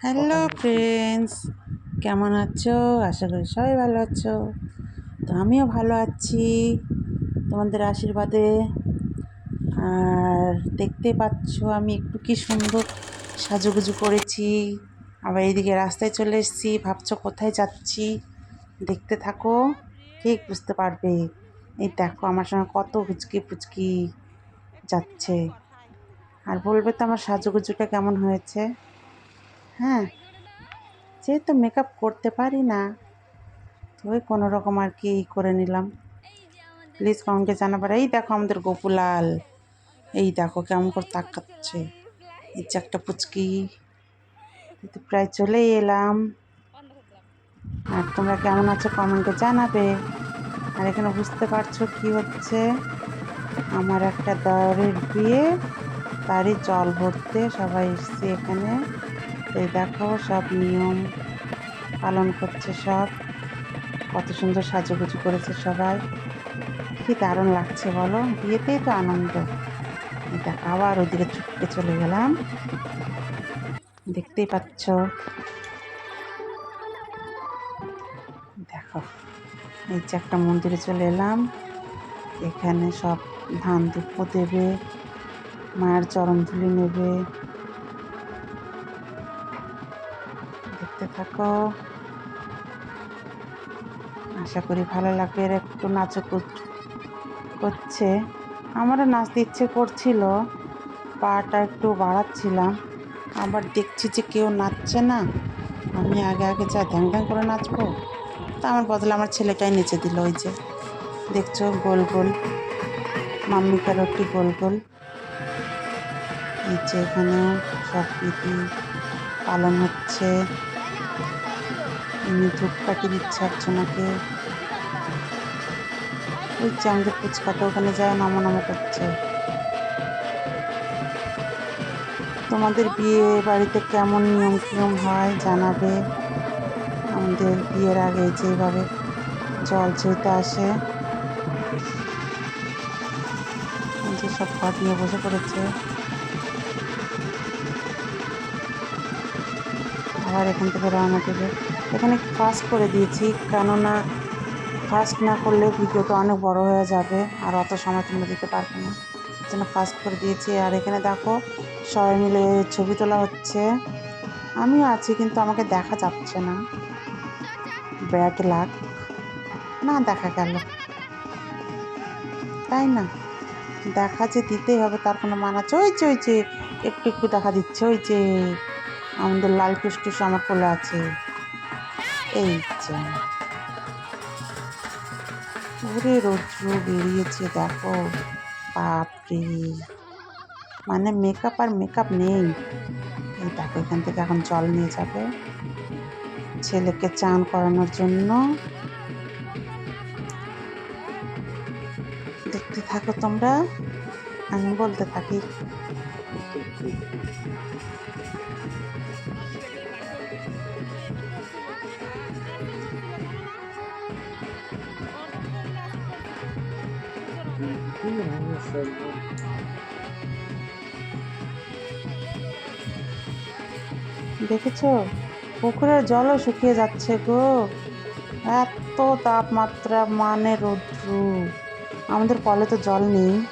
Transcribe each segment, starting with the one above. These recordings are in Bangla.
হ্যালো ফ্রেন্ডস কেমন আছো? আশা করি সবাই ভালো আছো। তো আমিও ভালো আছি তোমাদের আশীর্বাদে। আর দেখতে পাচ্ছ আমি একটু কি সুন্দর সাজুগুজু করেছি। আবার এইদিকে রাস্তায় চলে এসেছি ভাবছ কোথায় যাচ্ছি? দেখতে থাকো ঠিক বুঝতে পারবে। এই দেখো আমার সঙ্গে কত পুচকি ফুচকি যাচ্ছে। আর বলবে তো আমার সাজুগুজুটা কেমন হয়েছে? হ্যাঁ যেহেতু মেকআপ করতে পারি না। তো ওই কোনো রকম আর কি করে নিলাম। প্লিজ কমেন্টে জানাবার। এই দেখো আমাদের গোপুলাল এই দেখো কেমন করে তাকাচ্ছে। এই যে একটা পুচকি। প্রায় চলেই এলাম। আর তোমরা কেমন আছো কমেন্টে জানাবে। আর এখানে বুঝতে পারছ কি হচ্ছে? আমার একটা দরের বিয়ে। তারই জল ভরতে সবাই এসছে এখানে। এই দেখো, সব নিয়ম পালন করছে সব। কত সুন্দর সাজুগুজু করেছে সবাই। কি দারুণ লাগছে বলো, বিয়েতেই তো আনন্দ। এটা আবার ওইদিকে ছুটতে চলে গেলাম। দেখতেই পাচ্ছ। দেখো, এই যে একটা মন্দিরে চলে এলাম। এখানে সব ধান দুপ্প দেবে মায়ের চরণ ধুলি নেবে। থাকো। আশা করি ভালো লাগবে এর একটু নাচও করছে। আমারও নাচতে ইচ্ছে করছিল, পাটা একটু বাড়াচ্ছিলাম। আবার দেখছি যে কেউ নাচছে না। আমি আগে আগে যা ধ্যাং ধ্যাং করে নাচবো। তা আমার বদলে আমার ছেলেটাই নেচে দিল ওই যে। দেখছ, গোল গোল। মাম্মিকার একটি গোল গোল। এই যে এখানেও সব পালন হচ্ছে। ধূপকাঠি দিচ্ছে একজনাকে যে আমাদের ফুচকাটা ওখানে যায় নামো নামো করছে। তোমাদের বিয়ে বাড়িতে কেমন নিয়ম টিয়ম হয় জানাবে? আমাদের বিয়ের আগে যেভাবে জল চইতে আসে। সব ঘট নিয়ে বসে পড়েছে। আবার এখান থেকে রওনা দেবে এখানে ফাস্ট করে দিয়েছি, কেননা ফাস্ট না করলে ভিডিও তো অনেক বড় হয়ে যাবে আর অত সময় তোমরা দিতে পারবে না। জন্য ফাস্ট করে দিয়েছি। আর এখানে দেখো, সবাই মিলে ছবি তোলা হচ্ছে। আমিও আছি, কিন্তু আমাকে দেখা যাচ্ছে না। ব্যাড লাগ না, দেখা গেল। তাই না? দেখা যে দিতেই হবে, তার কোনো মানাচ্ছে ওই যে ওই যে, একটু একটু দেখা দিচ্ছে, ওই যে। আমাদের লাল কুসটুস আমার আছে। এই যে। ওরে রৌদ্র বেরিয়েছে, দেখো। বাপরে। মানে মেকআপ আর মেকআপ নেই। এই দেখো, এখান থেকে এখন জল নিয়ে যাবে। ছেলেকে চান করানোর জন্য। দেখতে থাকো তোমরা। আমি বলতে থাকি। দেখেছ? পুকুরের জলও শুকিয়ে যাচ্ছে গো। এত তাপমাত্রা মানে রৌদ্র। আমাদের কলে তো জল নেই।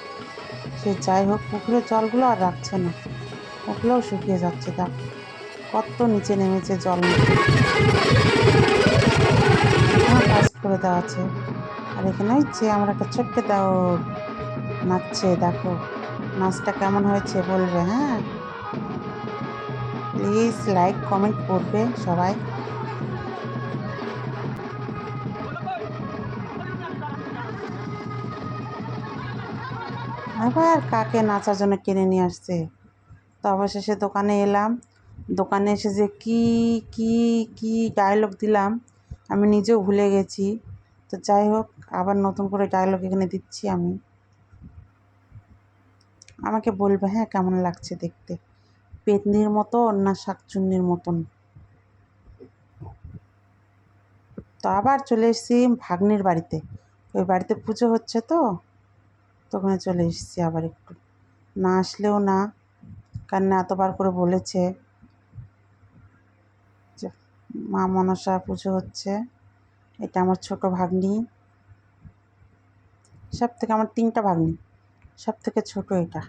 সে যাই হোক, পুকুরের জলগুলো আর রাখছে না। ওগুলোও শুকিয়ে যাচ্ছে, দেখ। কত নিচে নেমেছে জল। কাজ করে দেওয়া আছে। আর এখানে যে আমরা একটা ছোট্ট দাও। নাচছে, দেখো। নাচটা কেমন হয়েছে বলবে হ্যাঁ? প্লিজ লাইক কমেন্ট করবে সবাই। আবার কাকে নাচার জন্য কিনে নিয়ে আসছে? তো অবশেষে দোকানে এলাম। দোকানে এসে যে কী কী কী ডায়লগ দিলাম, আমি নিজেও ভুলে গেছি। তো যাই হোক, আবার নতুন করে ডায়লগ এখানে দিচ্ছি আমি। আমাকে বলবে হ্যাঁ কেমন লাগছে দেখতে? পেতনির মতন না শাকচুন্নির মতন। তো আবার চলে এসেছি ভাগ্নির বাড়িতে। ওই বাড়িতে পুজো হচ্ছে তো তো ওখানে চলে এসেছি আবার একটু। না আসলেও না কারণ এতবার করে বলেছে যে, মা মনসা, পুজো হচ্ছে, এটা আমার ছোট ভাগ্নি সব থেকে আমার তিনটা ভাগ্নি। সব থেকে ছোটো এটা।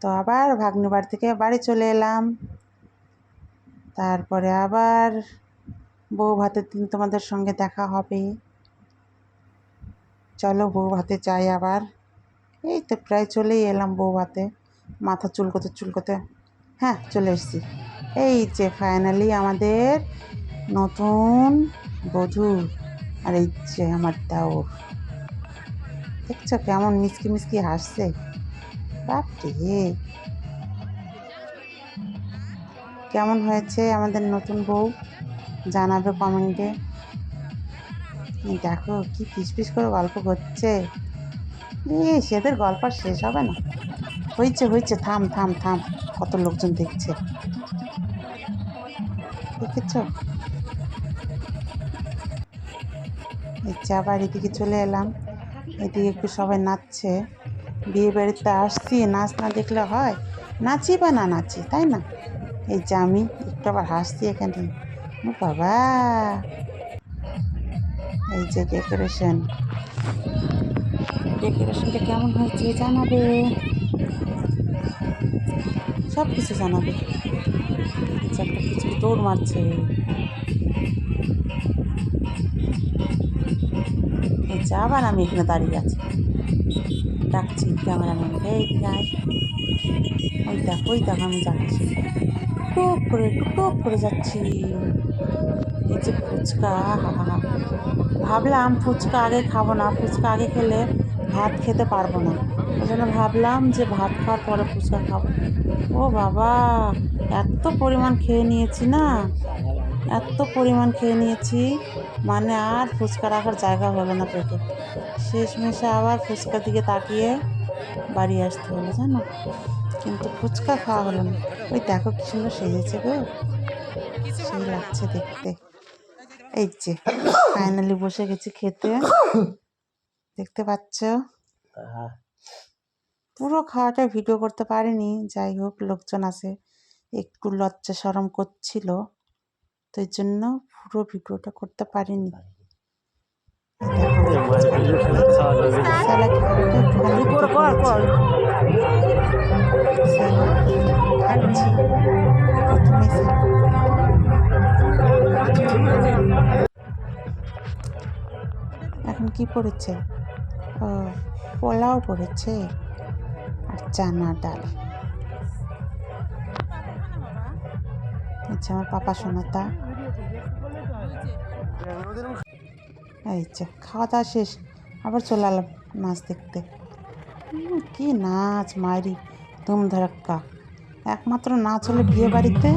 তো আবার ভাগ্নি বাড়ি থেকে বাড়ি চলে এলাম। তারপরে আবার বউ ভাতের দিন তোমাদের সঙ্গে দেখা হবে। চলো বউ ভাতে যাই আবার। এই তো প্রায় চলেই এলাম বউ ভাতে। মাথা চুলকোতে চুলকোতে। হ্যাঁ চলে এসেছি। এই যে ফাইনালি আমাদের নতুন বধূ। আর এই যে আমার দেওর। দেখছ কেমন মিসকি মিসকি হাসছে? কেমন হয়েছে আমাদের নতুন বউ? জানাবে কমেন্টে। দেখো কি পিস পিস করে গল্প করছে। এই সেদের গল্প শেষ হবে না। হয়েছে হয়েছে, থাম থাম থাম। কত লোকজন দেখছে। দেখেছ? আবার এদিকে চলে এলাম। এদিকে একটু সবাই নাচছে। বিয়ে বাড়িতে আসছি, নাচ না দেখলে হয়। নাচি বা না নাচি, তাই না? এই যে আমি একটু আবার হাসছি এখানে। বাবা! এই যে ডেকোরেশন ডেকোরেশনটা কেমন হয়েছে জানাবে? সব কিছু জানাবে একটা কিছু দৌড় মারছে। এই যে আবার আমি এখানে দাঁড়িয়ে আছি। ডাকছি ক্যামেরাম্যানকে এই গায়ে ওই দেখ ওই দেখ, আমি যাচ্ছি। টুক করে টুক করে যাচ্ছি। এই যে ফুচকা হা হা। ভাবলাম ফুচকা আগে খাব না, ফুচকা আগে খেলে ভাত খেতে পারব না। ওই জন্য ভাবলাম যে ভাত খাওয়ার পরে ফুচকা খাব। ও বাবা, এত পরিমাণ খেয়ে নিয়েছি না। এত পরিমাণ খেয়ে নিয়েছি মানে আর ফুচকা রাখার জায়গা হলো না পেটে। শেষমেশে আবার ফুচকার দিকে তাকিয়ে বাড়ি আসতে হলো জানো? কিন্তু ফুচকা খাওয়া হলো না। ওই দেখো কি সুন্দর সেজেছে গো। সেই লাগছে দেখতে। এই যে ফাইনালি বসে গেছি খেতে। দেখতে পাচ্ছ? পুরো খাওয়াটা ভিডিও করতে পারিনি। যাই হোক লোকজন আছে। একটু লজ্জা সরম করছিল। তো এর জন্য পুরো ভিডিওটা করতে পারিনি। এখন কি পড়েছে? ও, পোলাও পড়েছে আর চানা ডাল। আচ্ছা আমার পাপা শোনাতা যে, খাওয়া দাওয়া শেষ। আবার চলে এলাম নাচ দেখতে। কি নাচ মায়েরি ধুম ধড়াক্কা একমাত্র নাচ হলো বিয়ে বাড়িতে,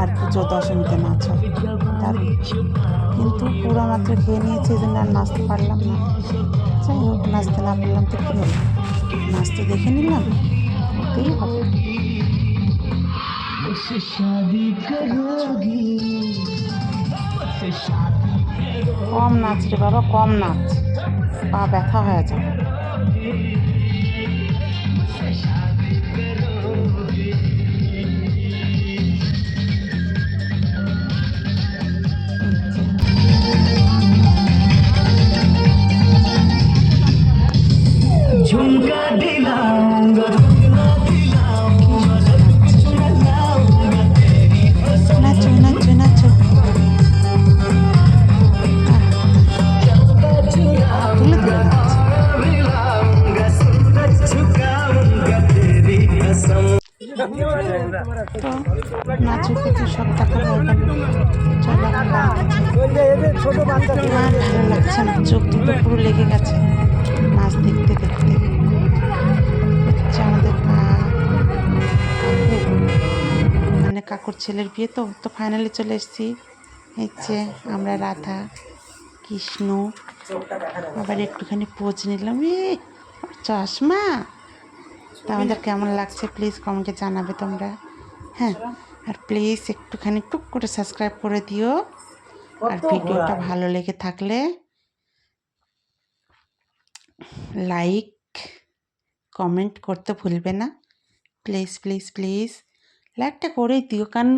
আর পুজো দশমীতে নাচ হয়। কিন্তু পুরো মাত্র খেয়ে নিয়েছি, এই জন্য আর নাচতে পারলাম না। যাই হোক, নাচতে না পারলাম তো কী নাচতে দেখে নিলাম হবে। मुझसे शादी करोगी मुझसे शादी কম নাচ রে বাবা কম নাচ পা ব্যথা হয়ে যায় झुमका दिलाऊंगा তো নাচের প্রতি সব। আর ভালো লাগছে না চোখ দুটো পুরো লেগে গেছে নাচ দেখতে দেখতে হচ্ছে আমাদের মানে কাকুর ছেলের বিয়ে তো তো ফাইনালি চলে এসেছি যে আমরা রাধা কৃষ্ণ আবার একটুখানি পোজ নিলাম এ চশমা তা আমাদের কেমন লাগছে? প্লিজ কমেন্টে জানাবে তোমরা। হ্যাঁ আর প্লিজ একটুখানি টুক করে সাবস্ক্রাইব করে দিও। আর ভিডিওটা ভালো লেগে থাকলে লাইক কমেন্ট করতে ভুলবে না। প্লিজ প্লিজ প্লিজ ল্যাকটা করেই দিও। কারণ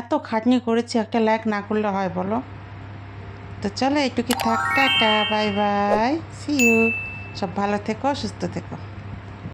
এত খাটনি করেছি একটা ল্যাক না করলে হয় বলো? তো চলো এইটুকু থাক tata bye bye see you সব ভালো থেকো সুস্থ থেকো।